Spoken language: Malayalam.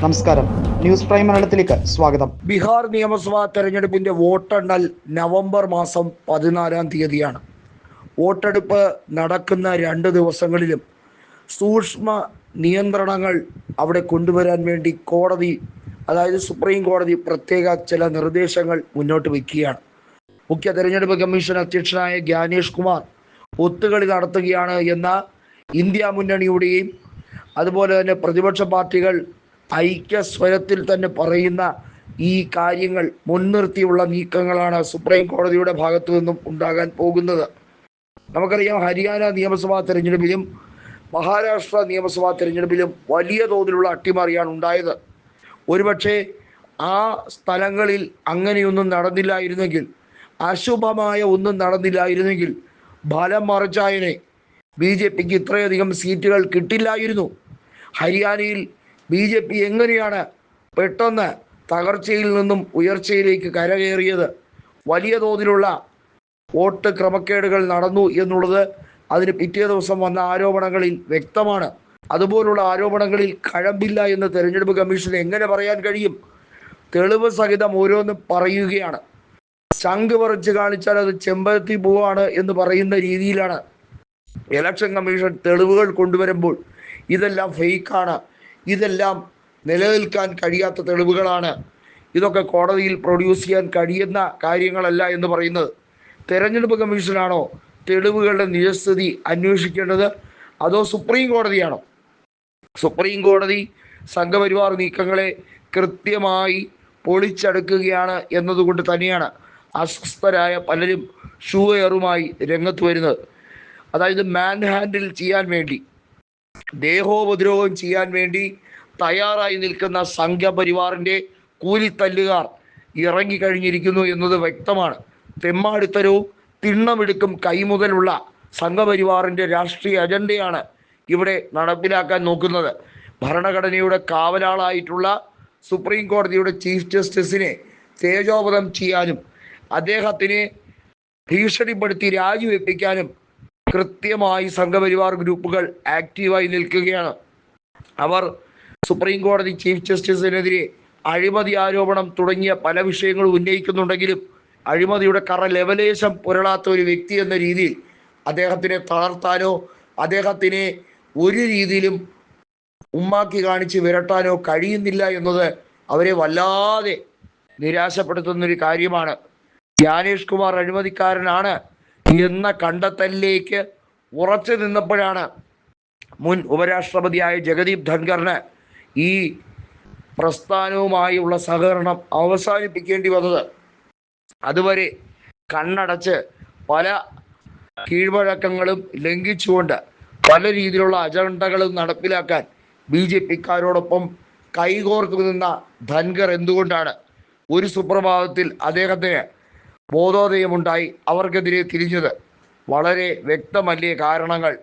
നമസ്കാരം. ന്യൂസ് പ്രൈം മലയാളത്തിലേക്ക് സ്വാഗതം. ബീഹാർ നിയമസഭാ തെരഞ്ഞെടുപ്പിന്റെ വോട്ടെണ്ണൽ നവംബർ മാസം പതിനാലാം തീയതിയാണ്. വോട്ടെടുപ്പ് നടക്കുന്ന രണ്ട് ദിവസങ്ങളിലും സൂക്ഷ്മ നിയന്ത്രണങ്ങൾ അവിടെ കൊണ്ടുവരാൻ വേണ്ടി കോടതി അതായത് സുപ്രീം കോടതി പ്രത്യേക ചില നിർദ്ദേശങ്ങൾ മുന്നോട്ട് വയ്ക്കുകയാണ് മുഖ്യ തെരഞ്ഞെടുപ്പ് കമ്മീഷൻ അധ്യക്ഷനായ ജ്ഞാനേഷ് കുമാർ ഒത്തുകളി നടത്തുകയാണ് എന്ന ഇന്ത്യ മുന്നണിയുടെയും അതുപോലെ തന്നെ പ്രതിപക്ഷ പാർട്ടികൾ ഐക്യ സ്വരത്തിൽ തന്നെ പറയുന്ന ഈ കാര്യങ്ങൾ മുൻനിർത്തിയുള്ള നീക്കങ്ങളാണ് സുപ്രീം കോടതിയുടെ ഭാഗത്തു നിന്നും ഉണ്ടാകാൻ പോകുന്നത്. നമുക്കറിയാം ഹരിയാന നിയമസഭാ തെരഞ്ഞെടുപ്പിലും മഹാരാഷ്ട്ര നിയമസഭാ തെരഞ്ഞെടുപ്പിലും വലിയ തോതിലുള്ള അട്ടിമറിയാണ് ഉണ്ടായത്. ഒരുപക്ഷെ ആ സ്ഥലങ്ങളിൽ അങ്ങനെയൊന്നും നടന്നില്ലായിരുന്നെങ്കിൽ അശുഭമായ ഒന്നും നടന്നില്ലായിരുന്നെങ്കിൽ ഫലം മറിച്ചായനെ ബി ജെ പിക്ക് ഇത്രയധികം സീറ്റുകൾ കിട്ടില്ലായിരുന്നു. ഹരിയാനയിൽ ബി ജെ പി എങ്ങനെയാണ് പെട്ടെന്ന് തകർച്ചയിൽ നിന്നും ഉയർച്ചയിലേക്ക് കരകയറിയത്? വലിയ തോതിലുള്ള വോട്ട് ക്രമക്കേടുകൾ നടന്നു എന്നുള്ളത് അതിന് പിറ്റേ ദിവസം വന്ന ആരോപണങ്ങളിൽ വ്യക്തമാണ്. അതുപോലുള്ള ആരോപണങ്ങളിൽ കഴമ്പില്ല എന്ന് തെരഞ്ഞെടുപ്പ് കമ്മീഷൻ എങ്ങനെ പറയാൻ കഴിയും? തെളിവ് സഹിതം ഓരോന്ന് പറയുകയാണ്. ചങ്ക് പറിച്ച് കാണിച്ചാൽ അത് ചെമ്പരത്തി പൂവാണ് എന്ന് പറയുന്ന രീതിയിലാണ്. ഇലക്ഷൻ കമ്മീഷൻ തെളിവുകൾ കൊണ്ടുവരുമ്പോൾ ഇതെല്ലാം ഫേക്കാണ് ഇതെല്ലാം നിലനിൽക്കാൻ കഴിയാത്ത തെളിവുകളാണ്. ഇതൊക്കെ കോടതിയിൽ പ്രൊഡ്യൂസ് ചെയ്യാൻ കഴിയുന്ന കാര്യങ്ങളല്ല എന്ന് പറയുന്നത്. തെരഞ്ഞെടുപ്പ് കമ്മീഷനാണോ തെളിവുകളുടെ നിജസ്ഥിതി അന്വേഷിക്കേണ്ടത്? അതോ സുപ്രീം കോടതിയാണോ? സുപ്രീം കോടതി സംഘപരിവാർ നീക്കങ്ങളെ കൃത്യമായി പൊളിച്ചടുക്കുകയാണ് എന്നതുകൊണ്ട് തന്നെയാണ് അസ്വസ്ഥരായ പലരും ഷൂവെയറുമായി രംഗത്ത് വരുന്നത്. അതായത് മാൻ ഹാൻഡിൽ ചെയ്യാൻ വേണ്ടി ദേഹോപദ്രവം ചെയ്യാൻ വേണ്ടി തയ്യാറായി നിൽക്കുന്ന സംഘപരിവാറിന്റെ കൂലിത്തല്ലുകാർ ഇറങ്ങിക്കഴിഞ്ഞിരിക്കുന്നു എന്നത് വ്യക്തമാണ്. തെമ്മാടിത്തരവും തിണ്ണമെടുക്കും കൈമുതലുള്ള സംഘപരിവാറിന്റെ രാഷ്ട്രീയ അജണ്ടയാണ് ഇവിടെ നടപ്പിലാക്കാൻ നോക്കുന്നത്. ഭരണഘടനയുടെ കാവലാളായിട്ടുള്ള സുപ്രീം കോടതിയുടെ ചീഫ് ജസ്റ്റിസിനെ തേജോപദം ചെയ്യാനും അദ്ദേഹത്തിനെ ഭീഷണിപ്പെടുത്തി രാജിവെപ്പിക്കാനും കൃത്യമായി സംഘപരിവാർ ഗ്രൂപ്പുകൾ ആക്റ്റീവായി നിൽക്കുകയാണ്. അവർ സുപ്രീം കോടതി ചീഫ് ജസ്റ്റിസിനെതിരെ അഴിമതി ആരോപണം തുടങ്ങിയ പല വിഷയങ്ങളും ഉന്നയിക്കുന്നുണ്ടെങ്കിലും അഴിമതിയുടെ കറ ലെവലേശം പുരളാത്ത ഒരു വ്യക്തി എന്ന രീതിയിൽ അദ്ദേഹത്തിനെ തളർത്താനോ അദ്ദേഹത്തിനെ ഒരു രീതിയിലും ഉമ്മാക്കി കാണിച്ച് വിരട്ടാനോ കഴിയുന്നില്ല എന്നത് അവരെ വല്ലാതെ നിരാശപ്പെടുത്തുന്ന ഒരു കാര്യമാണ്. ജ്ഞാനേഷ് കുമാർ അഴിമതിക്കാരനാണ്. എന്ന കണ്ടെത്തലിലേക്ക് ഉറച്ചു നിന്നപ്പോഴാണ് മുൻ ഉപരാഷ്ട്രപതിയായ ജഗദീപ് ധൻഖറിന് ഈ പ്രസ്ഥാനവുമായുള്ള സഹകരണം അവസാനിപ്പിക്കേണ്ടി വന്നത്. അതുവരെ കണ്ണടച്ച് പല കീഴ്വഴക്കങ്ങളും ലംഘിച്ചുകൊണ്ട് പല രീതിയിലുള്ള അജണ്ടകളും നടപ്പിലാക്കാൻ ബി ജെ പിക്കാരോടൊപ്പം കൈകോർത്ത് നിന്ന ധൻഖർ എന്തുകൊണ്ടാണ്? ഒരു സുപ്രഭാതത്തിൽ അദ്ദേഹത്തിന് ബോധോദയമുണ്ടായി അവർക്കെതിരെ തിരിഞ്ഞത്. വളരെ വ്യക്തമല്ലേ കാരണങ്ങൾ?